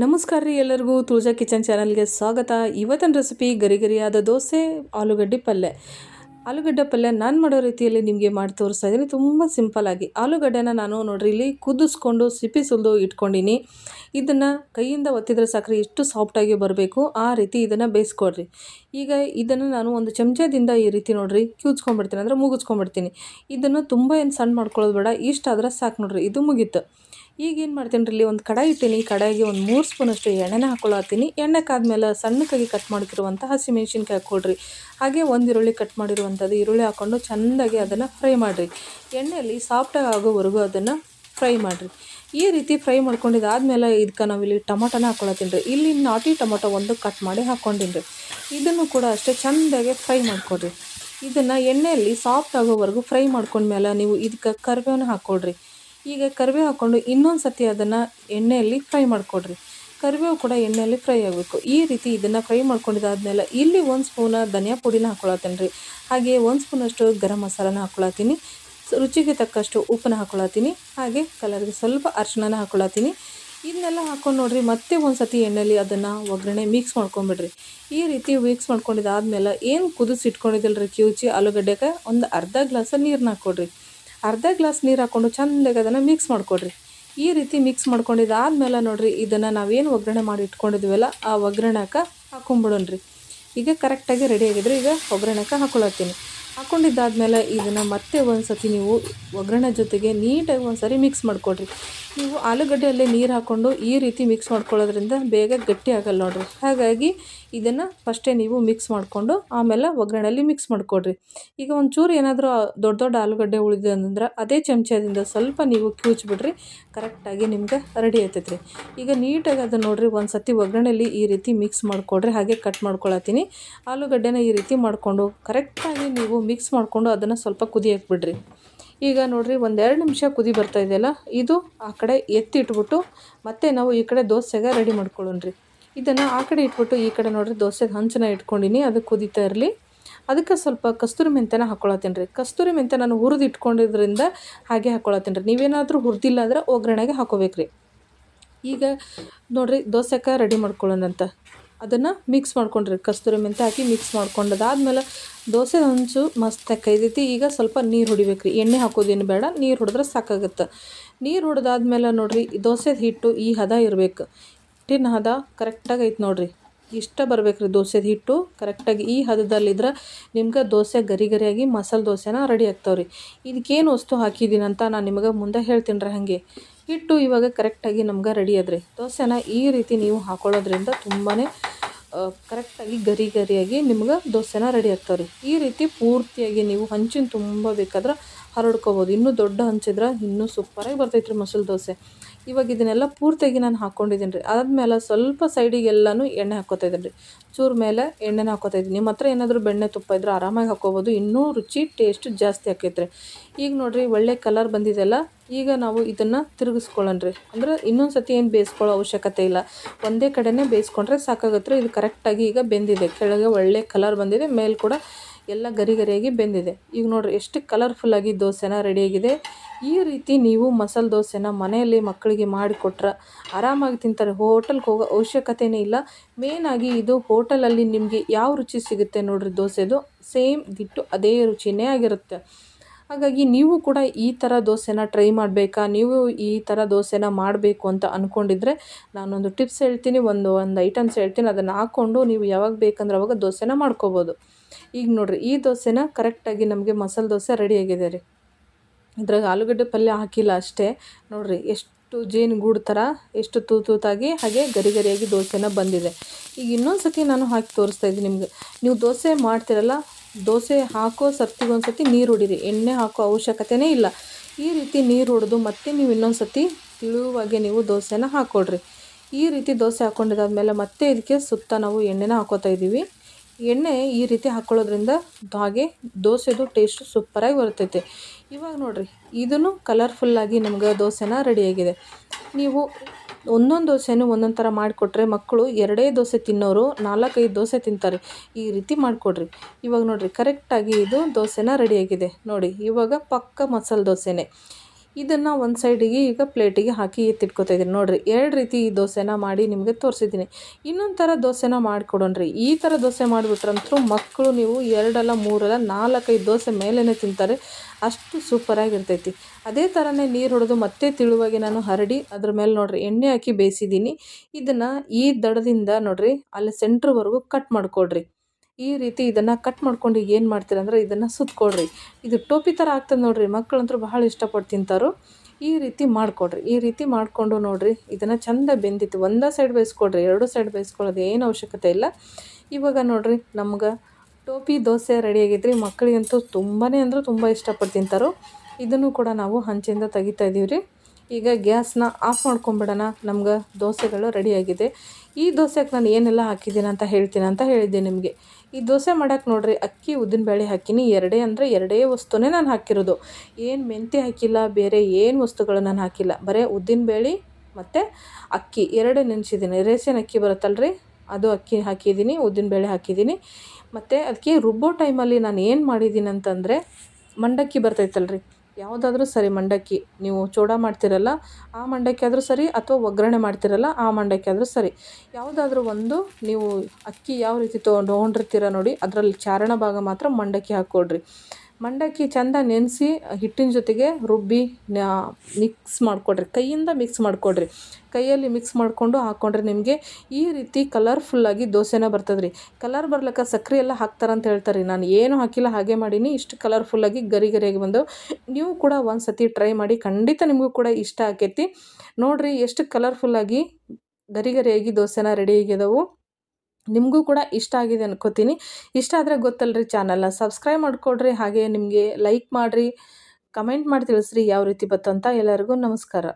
ನಮಸ್ಕಾರ ರೀ ಎಲ್ಲರಿಗೂ. ತುಳಜಾ ಕಿಚನ್ ಚಾನಲ್ಗೆ ಸ್ವಾಗತ. ಇವತ್ತಿನ ರೆಸಿಪಿ ಗರಿ ಗರಿಯಾದ ದೋಸೆ, ಆಲೂಗಡ್ಡೆ ಪಲ್ಯ. ಆಲೂಗಡ್ಡೆ ಪಲ್ಯ ನಾನು ಮಾಡೋ ರೀತಿಯಲ್ಲಿ ನಿಮಗೆ ಮಾಡಿ ತೋರಿಸ್ತಾ ಇದ್ದೀನಿ. ತುಂಬ ಸಿಂಪಲ್ಲಾಗಿ ಆಲೂಗಡ್ಡೆನ ನಾನು ನೋಡ್ರಿ, ಇಲ್ಲಿ ಕುದಿಸ್ಕೊಂಡು ಸಿಪ್ಪಿ ಸುಲಿದು ಇಟ್ಕೊಂಡಿನಿ. ಇದನ್ನು ಕೈಯಿಂದ ಒತ್ತಿದ್ರೆ ಸಾಕ್ರಿ, ಎಷ್ಟು ಸಾಫ್ಟಾಗಿ ಬರಬೇಕು. ಆ ರೀತಿ ಇದನ್ನು ಬೇಯಿಸ್ಕೊಡ್ರಿ. ಈಗ ಇದನ್ನು ನಾನು ಒಂದು ಚಮಚದಿಂದ ಈ ರೀತಿ ನೋಡ್ರಿ ಕ್ಯೂಚ್ಕೊಂಡ್ಬಿಡ್ತೀನಿ ಅಂದರೆ ಮುಗಿಸ್ಕೊಂಡ್ಬಿಡ್ತೀನಿ. ಇದನ್ನು ತುಂಬ ಏನು ಸಣ್ಣ ಮಾಡ್ಕೊಳ್ಳೋದು ಬೇಡ, ಇಷ್ಟಾದ್ರೆ ಸಾಕು ನೋಡ್ರಿ. ಇದು ಮುಗೀತು. ಈಗ ಏನು ಮಾಡ್ತೀನಿ ರೀ ಒಂದು ಕಡಾಯಿ ಇಟ್ಟೀನಿ. ಕಡಾಯಿಗೆ ಒಂದು ಮೂರು ಸ್ಪೂನಷ್ಟು ಎಣ್ಣೆನ ಹಾಕ್ಕೊಳತ್ತೀನಿ ಎಣ್ಣೆ ಕಾದ್ಮೇಲೆ ಸಣ್ಣಕ್ಕಾಗಿ ಕಟ್ ಮಾಡಿರುವಂಥ ಹಸಿಮೆಣ್ಸಿನ್ಕಾಯಿ ಹಾಕೊಳ್ರಿ. ಹಾಗೆ ಒಂದು ಈರುಳ್ಳಿ ಕಟ್ ಮಾಡಿರುವಂಥದ್ದು ಈರುಳ್ಳಿ ಹಾಕ್ಕೊಂಡು ಚೆಂದಾಗಿ ಅದನ್ನು ಫ್ರೈ ಮಾಡಿರಿ. ಎಣ್ಣೆಯಲ್ಲಿ ಸಾಫ್ಟಾಗಿ ಆಗೋವರೆಗೂ ಅದನ್ನು ಫ್ರೈ ಮಾಡಿರಿ. ಈ ರೀತಿ ಫ್ರೈ ಮಾಡ್ಕೊಂಡಿದ್ದಾದ್ಮೇಲೆ ಇದಕ್ಕೆ ನಾವಿಲ್ಲಿ ಟೊಮೊಟೊನ ಹಾಕ್ಕೊಳತ್ತೀನಿ ರೀ ಇಲ್ಲಿ ನಾಟಿ ಟೊಮೊಟೊ ಒಂದು ಕಟ್ ಮಾಡಿ ಹಾಕ್ಕೊಂಡಿನಿ ರೀ ಇದನ್ನು ಕೂಡ ಅಷ್ಟೇ ಚೆಂದಾಗಿ ಫ್ರೈ ಮಾಡ್ಕೊಳ್ರಿ ಇದನ್ನು ಎಣ್ಣೆಯಲ್ಲಿ ಸಾಫ್ಟ್ ಆಗೋವರೆಗೂ ಫ್ರೈ ಮಾಡ್ಕೊಂಡ್ಮೇಲೆ ನೀವು ಇದಕ್ಕೆ ಕರಿಬೇವನ್ನ ಹಾಕ್ಕೊಡ್ರಿ ಈಗ ಕರಿಬೇವು ಹಾಕ್ಕೊಂಡು ಇನ್ನೊಂದು ಸತಿ ಅದನ್ನು ಎಣ್ಣೆಯಲ್ಲಿ ಫ್ರೈ ಮಾಡಿಕೊಡ್ರಿ. ಕರಿಬೇವು ಕೂಡ ಎಣ್ಣೆಯಲ್ಲಿ ಫ್ರೈ ಆಗಬೇಕು. ಈ ರೀತಿ ಇದನ್ನು ಫ್ರೈ ಮಾಡ್ಕೊಂಡಿದ್ದಾದ್ಮೇಲೆ ಇಲ್ಲಿ ಒಂದು ಸ್ಪೂನ ಧನಿಯಾ ಪುಡಿನ ಹಾಕ್ಕೊಳತ್ತೀನಿ ರೀ ಹಾಗೆ ಒಂದು ಸ್ಪೂನಷ್ಟು ಗರಂ ಮಸಾಲನ ಹಾಕ್ಕೊಳತ್ತೀನಿ ರುಚಿಗೆ ತಕ್ಕಷ್ಟು ಉಪ್ಪನ್ನ ಹಾಕ್ಕೊಳತ್ತೀನಿ ಹಾಗೆ ಕಲರ್ಗೆ ಸ್ವಲ್ಪ ಅರ್ಶಿನ ಹಾಕ್ಕೊಳತ್ತೀನಿ ಇದನ್ನೆಲ್ಲ ಹಾಕ್ಕೊಂಡು ನೋಡಿರಿ, ಮತ್ತೆ ಒಂದು ಸತಿ ಎಣ್ಣೆಲಿ ಅದನ್ನು ಒಗ್ಗರಣೆ ಮಿಕ್ಸ್ ಮಾಡ್ಕೊಂಬಿಡ್ರಿ. ಈ ರೀತಿ ಮಿಕ್ಸ್ ಮಾಡ್ಕೊಂಡಿದ್ದಾದ್ಮೇಲೆ ಏನು ಕುದಿಸಿ ಇಟ್ಕೊಂಡಿದ್ದಿಲ್ಲ ರೀ ಕಿವುಚಿ ಆಲೂಗಡ್ಡೆಗೆ ಒಂದು ಅರ್ಧ ಗ್ಲಾಸ ನೀರನ್ನ ಹಾಕ್ಕೊಡ್ರಿ ಅರ್ಧ ಗ್ಲಾಸ್ ನೀರು ಹಾಕ್ಕೊಂಡು ಚೆಂದಾಗಿ ಅದನ್ನು ಮಿಕ್ಸ್ ಮಾಡಿಕೊಡ್ರಿ. ಈ ರೀತಿ ಮಿಕ್ಸ್ ಮಾಡ್ಕೊಂಡಿದ್ದಾದ್ಮೇಲೆ ನೋಡಿರಿ, ಇದನ್ನು ನಾವೇನು ಒಗ್ಗರಣೆ ಮಾಡಿ ಇಟ್ಕೊಂಡಿದ್ವಲ್ಲ, ಆ ಒಗ್ಗರಣೆಗೆ ಹಾಕೊಂಬಿಡೋಣ್ರಿ. ಈಗ ಕರೆಕ್ಟಾಗಿ ರೆಡಿ ಆಗಿದ್ರೆ ಈಗ ಒಗ್ಗರಣೆಗೆ ಹಾಕ್ಕೊಳತ್ತೀನಿ ಹಾಕ್ಕೊಂಡಿದ್ದಾದ್ಮೇಲೆ ಇದನ್ನು ಮತ್ತೆ ಒಂದು ಸತಿ ನೀವು ಒಗ್ಗರಣೆ ಜೊತೆಗೆ ನೀಟಾಗಿ ಒಂದು ಸರಿ ಮಿಕ್ಸ್ ಮಾಡಿಕೊಡ್ರಿ. ನೀವು ಆಲೂಗಡ್ಡೆಯಲ್ಲೇ ನೀರು ಹಾಕ್ಕೊಂಡು ಈ ರೀತಿ ಮಿಕ್ಸ್ ಮಾಡ್ಕೊಳ್ಳೋದ್ರಿಂದ ಬೇಗ ಗಟ್ಟಿ ಆಗಲ್ಲ ನೋಡ್ರಿ. ಹಾಗಾಗಿ ಇದನ್ನು ಫಸ್ಟೇ ನೀವು ಮಿಕ್ಸ್ ಮಾಡಿಕೊಂಡು ಆಮೇಲೆ ಒಗ್ಗರಣೆಯಲ್ಲಿ ಮಿಕ್ಸ್ ಮಾಡಿಕೊಡ್ರಿ. ಈಗ ಒಂಚೂರು ಏನಾದರೂ ದೊಡ್ಡ ದೊಡ್ಡ ಆಲೂಗಡ್ಡೆ ಉಳಿದ ಅಂದ್ರೆ ಅದೇ ಚಮಚದಿಂದ ಸ್ವಲ್ಪ ನೀವು ಕ್ಯೂಚ್ಬಿಡ್ರಿ. ಕರೆಕ್ಟಾಗಿ ನಿಮ್ಗೆ ರೆಡಿ ಆಯ್ತೈತ್ರಿ. ಈಗ ನೀಟಾಗಿ ಅದನ್ನು ನೋಡಿರಿ ಒಂದು ಸತಿ ಒಗ್ಗರಣೆಯಲ್ಲಿ ಈ ರೀತಿ ಮಿಕ್ಸ್ ಮಾಡಿಕೊಡ್ರಿ, ಹಾಗೆ ಕಟ್ ಮಾಡ್ಕೊಳತ್ತೀನಿ. ಆಲೂಗಡ್ಡೆನ ಈ ರೀತಿ ಮಾಡಿಕೊಂಡು ಕರೆಕ್ಟಾಗಿ ನೀವು ಮಿಕ್ಸ್ ಮಾಡಿಕೊಂಡು ಅದನ್ನು ಸ್ವಲ್ಪ ಕುದಿಯಕ್ಕೆ ಬಿಡ್ರಿ. ಈಗ ನೋಡಿರಿ, ಒಂದೆರಡು ನಿಮಿಷ ಕುದಿ ಬರ್ತಾ ಇದೆಯಲ್ಲ, ಇದು ಆ ಕಡೆ ಎತ್ತಿಟ್ಬಿಟ್ಟು ಮತ್ತೆ ನಾವು ಈ ಕಡೆ ದೋಸೆಗೆ ರೆಡಿ ಮಾಡ್ಕೊಳ್ಳೋಣ್ರಿ. ಇದನ್ನು ಆ ಕಡೆ ಇಟ್ಬಿಟ್ಟು ಈ ಕಡೆ ನೋಡ್ರಿ ದೋಸೆಗೆ ಹಂಚನ ಇಟ್ಕೊಂಡಿನಿ ಅದು ಕುದಿತಾ ಇರಲಿ. ಅದಕ್ಕೆ ಸ್ವಲ್ಪ ಕಸ್ತೂರಿ ಮೆಂತ್ಯನ ಹಾಕ್ಕೊಳತ್ತೀನಿ ರೀ ಕಸ್ತೂರಿ ಮೆಂತ್ಯ ನಾನು ಹುರಿದು ಇಟ್ಕೊಂಡಿದ್ರಿಂದ ಹಾಗೆ ಹಾಕ್ಕೊಳತ್ತೀನಿ ರೀ ನೀವೇನಾದರೂ ಹುರಿದಿಲ್ಲ ಅಂದ್ರೆ ಒಗ್ಗರಣೆಗೆ ಹಾಕೋಬೇಕು ರೀ ಈಗ ನೋಡಿರಿ, ದೋಸೆಕ ರೆಡಿ ಮಾಡ್ಕೊಳ್ಳೋಣಂತ. ಅದನ್ನು ಮಿಕ್ಸ್ ಮಾಡ್ಕೊಂಡ್ರಿ. ಕಸ್ತೂರಿ ಮೆಂತ್ಯ ಹಾಕಿ ಮಿಕ್ಸ್ ಮಾಡ್ಕೊಂಡದಾದ್ಮೇಲೆ ದೋಸೆ ಹಂಚು ಮಸ್ತ್ ಕೈದೈತಿ ಈಗ ಸ್ವಲ್ಪ ನೀರು ಹೊಡಿಬೇಕು ರೀ ಎಣ್ಣೆ ಹಾಕೋದೇನು ಬೇಡ. ನೀರು ಹೊಡೆದ್ರೆ ಸಾಕಾಗುತ್ತೆ. ನೀರು ಹೊಡೆದಾದ್ಮೇಲೆ ನೋಡಿರಿ ದೋಸೆ ಹಿಟ್ಟು ಈ ಹದ ಇರಬೇಕು. ಹಿಟ್ಟಿನ ಹದ ಕರೆಕ್ಟಾಗಿ ಐತೆ ನೋಡಿರಿ. ಇಷ್ಟ ಬರ್ಬೇಕು ದೋಸೆ ಹಿಟ್ಟು. ಕರೆಕ್ಟಾಗಿ ಈ ಹದದಲ್ಲಿದ್ರೆ ನಿಮ್ಗೆ ದೋಸೆ ಗರಿ ಗರಿಯಾಗಿ ಮಸಾಲೆ ದೋಸೆನ ರೆಡಿ ಆಗ್ತಾವ್ರಿ. ಇದಕ್ಕೇನು ವಸ್ತು ಹಾಕಿದ್ದೀನಿ ಅಂತ ನಾನು ನಿಮಗೆ ಮುಂದೆ ಹೇಳ್ತೀನಿ ರೀ ಹಾಗೆ. ಹಿಟ್ಟು ಇವಾಗ ಕರೆಕ್ಟಾಗಿ ನಮ್ಗೆ ರೆಡಿ ಆದರೆ, ದೋಸೆನ ಈ ರೀತಿ ನೀವು ಹಾಕೊಳ್ಳೋದ್ರಿಂದ ತುಂಬಾ ಕರೆಕ್ಟಾಗಿ ಗರಿ ಗರಿಯಾಗಿ ನಿಮ್ಗೆ ದೋಸೆನ ರೆಡಿ ಆಗ್ತಾವೆ ರೀ ಈ ರೀತಿ ಪೂರ್ತಿಯಾಗಿ ನೀವು ಹಂಚಿನ ತುಂಬ ಬೇಕಾದ್ರೆ ಹರಡ್ಕೋಬೋದು. ಇನ್ನೂ ದೊಡ್ಡ ಹಂಚಿದ್ರೆ ಇನ್ನೂ ಸೂಪರಾಗಿ ಬರ್ತೈತೆ ರೀ ಮೊಸರು ದೋಸೆ. ಇವಾಗ ಇದನ್ನೆಲ್ಲ ಪೂರ್ತಿಯಾಗಿ ನಾನು ಹಾಕ್ಕೊಂಡಿದ್ದೀನಿ ರೀ. ಆದಮೇಲೆ ಸ್ವಲ್ಪ ಸೈಡಿಗೆಲ್ಲನೂ ಎಣ್ಣೆ ಹಾಕ್ಕೋತಾ ಇದ್ದೀನಿ ರೀ. ಚೂರು ಮೇಲೆ ಎಣ್ಣೆನ ಹಾಕ್ಕೋತಾ ಇದ್ದೀನಿ. ನಿಮ್ಮ ಹತ್ರ ಏನಾದರೂ ಬೆಣ್ಣೆ ತುಪ್ಪ ಇದ್ರೆ ಆರಾಮಾಗಿ ಹಾಕ್ಕೋಬೋದು. ಇನ್ನೂ ರುಚಿ, ಟೇಸ್ಟ್ ಜಾಸ್ತಿ ಹಾಕೈತ್ರಿ ಈಗ ನೋಡಿರಿ ಒಳ್ಳೆ ಕಲರ್ ಬಂದಿದೆಲ್ಲ. ಈಗ ನಾವು ಇದನ್ನು ತಿರುಗಿಸ್ಕೊಳ್ಳೋಣ ರೀ. ಅಂದ್ರೆ ಇನ್ನೊಂದು ಸತಿ ಏನು ಬೇಯಿಸ್ಕೊಳ್ಳೋ ಅವಶ್ಯಕತೆ ಇಲ್ಲ. ಒಂದೇ ಕಡೆನೇ ಬೇಯಿಸ್ಕೊಂಡ್ರೆ ಸಾಕಾಗುತ್ತೆ ಇದು ಕರೆಕ್ಟಾಗಿ ಈಗ ಬೆಂದಿದೆ. ಕೆಳಗೆ ಒಳ್ಳೆ ಕಲರ್ ಬಂದಿದೆ. ಮೇಲೆ ಕೂಡ ಎಲ್ಲ ಗರಿ ಗರಿಯಾಗಿ ಬೆಂದಿದೆ. ಈಗ ನೋಡಿರಿ ಎಷ್ಟು ಕಲರ್ಫುಲ್ಲಾಗಿ ದೋಸೆನ ರೆಡಿಯಾಗಿದೆ ಈ ರೀತಿ ನೀವು ಮಸಾಲೆ ದೋಸೆನ ಮನೆಯಲ್ಲಿ ಮಕ್ಕಳಿಗೆ ಮಾಡಿಕೊಟ್ರೆ ಆರಾಮಾಗಿ ತಿಂತಾರೆ. ಹೋಟೆಲ್ಗೆ ಹೋಗೋ ಅವಶ್ಯಕತೆಯೇ ಇಲ್ಲ. ಮೇನಾಗಿ ಇದು ಹೋಟೆಲಲ್ಲಿ ನಿಮಗೆ ಯಾವ ರುಚಿ ಸಿಗುತ್ತೆ ನೋಡಿರಿ ದೋಸೆದು? ಸೇಮ್ ದಿಟ್ಟು ಅದೇ ರುಚಿನೇ ಆಗಿರುತ್ತೆ. ಹಾಗಾಗಿ ನೀವು ಕೂಡ ಈ ಥರ ದೋಸೆನ ಟ್ರೈ ಮಾಡಬೇಕಾ? ನೀವು ಈ ಥರ ದೋಸೆನ ಮಾಡಬೇಕು ಅಂತ ಅಂದ್ಕೊಂಡಿದ್ರೆ ನಾನೊಂದು ಟಿಪ್ಸ್ ಹೇಳ್ತೀನಿ, ಒಂದು ಒಂದು ಐಟಮ್ಸ್ ಹೇಳ್ತೀನಿ. ಅದನ್ನು ಹಾಕ್ಕೊಂಡು ನೀವು ಯಾವಾಗ ಬೇಕಂದ್ರೆ ಅವಾಗ ದೋಸೆನ ಮಾಡ್ಕೋಬೋದು. ಈಗ ನೋಡಿರಿ, ಈ ದೋಸೆನ ಕರೆಕ್ಟಾಗಿ ನಮಗೆ ಮಸಾಲೆ ದೋಸೆ ರೆಡಿಯಾಗಿದೆ ರೀ. ಇದ್ರಾಗ ಆಲೂಗಡ್ಡೆ ಪಲ್ಯ ಹಾಕಿಲ್ಲ ಅಷ್ಟೇ. ನೋಡಿರಿ, ಎಷ್ಟು ಜೇನುಗೂಡು ಥರ ಎಷ್ಟು ತೂತಾಗಿ ಹಾಗೆ ಗರಿ ಗರಿಯಾಗಿ ದೋಸೆನ ಬಂದಿದೆ. ಈಗ ಇನ್ನೊಂದು ಸತಿ ನಾನು ಹಾಕಿ ತೋರಿಸ್ತಾ ಇದ್ದೀನಿ ನಿಮಗೆ. ನೀವು ದೋಸೆ ಮಾಡ್ತಿರಲ್ಲ, ದೋಸೆ ಹಾಕೋ ಸರ್ತಿಗೊಂದು ಸತಿ ನೀರು ಹೊಡಿರಿ. ಎಣ್ಣೆ ಹಾಕೋ ಅವಶ್ಯಕತೆಯೇ ಇಲ್ಲ. ಈ ರೀತಿ ನೀರು ಹೊಡೆದು ಮತ್ತೆ ನೀವು ಇನ್ನೊಂದು ಸತಿ ತಿಳುವಾಗೆ ನೀವು ದೋಸೆನ ಹಾಕ್ಕೊಡ್ರಿ ಈ ರೀತಿ ದೋಸೆ ಹಾಕ್ಕೊಂಡಿದ್ದಾದ್ಮೇಲೆ ಮತ್ತೆ ಇದಕ್ಕೆ ಸುತ್ತ ನಾವು ಎಣ್ಣೆನ ಹಾಕೋತಾ ಇದ್ದೀವಿ. ಎಣ್ಣೆ ಈ ರೀತಿ ಹಾಕ್ಕೊಳ್ಳೋದ್ರಿಂದ ಹಾಗೆ ದೋಸೆದು ಟೇಸ್ಟು ಸೂಪರಾಗಿ ಬರ್ತೈತೆ. ಇವಾಗ ನೋಡಿರಿ, ಇದನ್ನು ಕಲರ್ಫುಲ್ಲಾಗಿ ನಮ್ಗೆ ದೋಸೆನ ರೆಡಿಯಾಗಿದೆ ನೀವು ಒಂದೊಂದು ದೋಸೆನೂ ಒಂದೊಂದು ಥರ ಮಾಡಿಕೊಟ್ರೆ ಮಕ್ಕಳು ಎರಡೇ ದೋಸೆ ತಿನ್ನೋರು ನಾಲ್ಕೈದು ದೋಸೆ ತಿಂತಾರೆ. ಈ ರೀತಿ ಮಾಡಿಕೊಡ್ರಿ. ಇವಾಗ ನೋಡಿರಿ ಕರೆಕ್ಟಾಗಿ ಇದು ದೋಸೆನ ರೆಡಿಯಾಗಿದೆ ನೋಡಿ, ಇವಾಗ ಪಕ್ಕ ಮಸಾಲೆ ದೋಸೆನೇ. ಇದನ್ನು ಒಂದು ಸೈಡಿಗೆ ಈಗ ಪ್ಲೇಟಿಗೆ ಹಾಕಿ ಎತ್ತಿಟ್ಕೊತಾ ಇದ್ದೀನಿ. ನೋಡಿರಿ, ಎರಡು ರೀತಿ ಈ ದೋಸೆನ ಮಾಡಿ ನಿಮಗೆ ತೋರಿಸಿದ್ದೀನಿ. ಇನ್ನೊಂದು ಥರ ದೋಸೆನ ಮಾಡಿಕೊಡೋಣ್ರಿ. ಈ ಥರ ದೋಸೆ ಮಾಡಿಬಿಟ್ರಂತೂ ಮಕ್ಕಳು ನೀವು ಎರಡಲ್ಲ, ಮೂರಲ್ಲ, ನಾಲ್ಕೈದು ದೋಸೆ ಮೇಲೇ ತಿಂತಾರೆ. ಅಷ್ಟು ಸೂಪರಾಗಿರ್ತೈತಿ ಅದೇ ಥರನೇ ನೀರು ಹೊಡೆದು ಮತ್ತೆ ತಿಳುವಾಗಿ ನಾನು ಹರಡಿ ಅದ್ರ ಮೇಲೆ ನೋಡಿರಿ, ಎಣ್ಣೆ ಹಾಕಿ ಬೇಯಿಸಿದ್ದೀನಿ. ಇದನ್ನು ಈ ದಡದಿಂದ ನೋಡಿರಿ, ಅಲ್ಲಿ ಸೆಂಟ್ರ್ವರೆಗೂ ಕಟ್ ಮಾಡಿಕೊಡ್ರಿ. ಈ ರೀತಿ ಇದನ್ನು ಕಟ್ ಮಾಡ್ಕೊಂಡು ಏನು ಮಾಡ್ತೀರ ಅಂದ್ರೆ ಇದನ್ನು ಸುತ್ಕೊಳ್ರಿ ಇದು ಟೋಪಿ ಥರ ಆಗ್ತದೆ ನೋಡಿರಿ. ಮಕ್ಕಳಂತರೂ ಬಹಳ ಇಷ್ಟಪಟ್ಟು ತಿಂತಾರೋ. ಈ ರೀತಿ ಮಾಡಿಕೊಡ್ರಿ. ಈ ರೀತಿ ಮಾಡಿಕೊಂಡು ನೋಡಿರಿ. ಇದನ್ನು ಚಂದ ಬೆಂದಿತ್ತು. ಒಂದೇ ಸೈಡ್ ಬೇಯಿಸ್ಕೊಡ್ರಿ, ಎರಡು ಸೈಡ್ ಬೇಯಿಸ್ಕೊಳ್ಳೋದು ಏನು ಅವಶ್ಯಕತೆ ಇಲ್ಲ. ಇವಾಗ ನೋಡಿರಿ, ನಮ್ಗೆ ಟೋಪಿ, ದೋಸೆ ರೆಡಿ ರೀ ಮಕ್ಕಳಿಗಂತೂ ತುಂಬಾ ಅಂದರೆ ತುಂಬ ಇಷ್ಟಪಟ್ಟು ತಿಂತಾರೋ. ಇದನ್ನು ಕೂಡ ನಾವು ಹಂಚಿಂದ ತೆಗಿತಾ ಇದ್ದೀವಿ ರೀ ಈಗ ಗ್ಯಾಸ್ನ ಆಫ್ ಮಾಡ್ಕೊಂಬಿಡೋಣ. ನಮ್ಗೆ ದೋಸೆಗಳು ರೆಡಿಯಾಗಿದೆ. ಈ ದೋಸೆಗೆ ನಾನು ಏನೆಲ್ಲ ಹಾಕಿದ್ದೀನಿ ಅಂತ ಹೇಳ್ತೀನಿ ಅಂತ ಹೇಳಿದ್ದೆ ನಿಮಗೆ. ಈ ದೋಸೆ ಮಾಡೋಕ್ಕೆ ನೋಡಿರಿ, ಅಕ್ಕಿ, ಉದ್ದಿನಬೇಳೆ ಹಾಕಿನಿ. ಎರಡೇ ಅಂದರೆ ಎರಡೇ ವಸ್ತುನೇ ನಾನು ಹಾಕಿರೋದು. ಏನು ಮೆಂತ್ಯ ಹಾಕಿಲ್ಲ, ಬೇರೆ ಏನು ವಸ್ತುಗಳು ನಾನು ಹಾಕಿಲ್ಲ. ಬರೀ ಉದ್ದಿನಬೇಳೆ ಮತ್ತು ಅಕ್ಕಿ. ಎರಡೇ ನೆನೆಸಿದ್ದೀನಿ. ರೇಷನ್ ಅಕ್ಕಿ ಬರುತ್ತಲ್ರಿ, ಅದು ಅಕ್ಕಿ ಹಾಕಿದ್ದೀನಿ, ಉದ್ದಿನಬೇಳೆ ಹಾಕಿದ್ದೀನಿ. ಮತ್ತು ಅದಕ್ಕೆ ರುಬ್ಬೋ ಟೈಮಲ್ಲಿ ನಾನು ಏನು ಮಾಡಿದ್ದೀನಿ ಅಂತಂದರೆ, ಮಂಡಕ್ಕಿ ಬರ್ತೈತಲ್ರಿ. ಯಾವುದಾದ್ರೂ ಸರಿ ಮಂಡಕ್ಕಿ ನೀವು ಚೂಡ ಮಾಡ್ತಿರಲ್ಲ, ಆ ಮಂಡಕ್ಕಿ ಆದರೂ ಸರಿ ಅಥವಾ ಒಗ್ಗರಣೆ ಮಾಡ್ತಿರಲ್ಲ, ಆ ಮಂಡಕ್ಕಿ ಆದರೂ ಸರಿ. ಯಾವುದಾದ್ರೂ ಒಂದು ನೀವು ಅಕ್ಕಿ ಯಾವ ರೀತಿ ತೊಗೊಂಡಿರ್ತೀರ ನೋಡಿ, ಅದರಲ್ಲಿ ಚಾರಣ ಭಾಗ ಮಾತ್ರ ಮಂಡಕ್ಕಿ ಹಾಕ್ಕೊಳ್ರಿ ಮಂಡಕ್ಕಿ ಚೆಂದ ನೆನೆಸಿ ಹಿಟ್ಟಿನ ಜೊತೆಗೆ ರುಬ್ಬಿ ಮಿಕ್ಸ್ ಮಾಡಿಕೊಡ್ರಿ. ಕೈಯಿಂದ ಮಿಕ್ಸ್ ಮಾಡಿಕೊಡ್ರಿ. ಕೈಯಲ್ಲಿ ಮಿಕ್ಸ್ ಮಾಡಿಕೊಂಡು ಹಾಕ್ಕೊಂಡ್ರೆ ನಿಮಗೆ ಈ ರೀತಿ ಕಲರ್ಫುಲ್ಲಾಗಿ ದೋಸೆನ ಬರ್ತದೆ ರೀ ಕಲರ್ ಬರ್ಲಿಕ್ಕೆ ಸಕ್ಕರೆ ಎಲ್ಲ ಹಾಕ್ತಾರಂತ ಹೇಳ್ತಾರೆ ನಾನು ಏನು ಹಾಕಿಲ್ಲ, ಹಾಗೆ ಮಾಡೀನಿ. ಇಷ್ಟು ಕಲರ್ಫುಲ್ಲಾಗಿ ಗರಿ ಗರಿಯಾಗಿ ಬಂದು ನೀವು ಕೂಡ ಒಂದು ಸತಿ ಟ್ರೈ ಮಾಡಿ ಖಂಡಿತ ನಿಮಗೂ ಕೂಡ ಇಷ್ಟ ಆಕೈತಿ. ನೋಡಿರಿ, ಎಷ್ಟು ಕಲರ್ಫುಲ್ಲಾಗಿ ಗರಿ ಗರಿಯಾಗಿ ದೋಸೆನ ರೆಡಿ ಆಗಿದವು. ನಿಮಗೂ ಕೂಡ ಇಷ್ಟ ಆಗಿದೆ ಅನ್ಕೋತೀನಿ. ಇಷ್ಟ ಆದರೆ ಗೊತ್ತಲ್ರಿ ಚಾನಲ್ನ ಸಬ್ಸ್ಕ್ರೈಬ್ ಮಾಡಿಕೊಡ್ರಿ, ಹಾಗೆ ನಿಮಗೆ ಲೈಕ್ ಮಾಡಿರಿ ಕಮೆಂಟ್ ಮಾಡಿ ತಿಳಿಸ್ರಿ ಯಾವ ರೀತಿ ಬತ್ತಂತ ಎಲ್ಲರಿಗೂ ನಮಸ್ಕಾರ.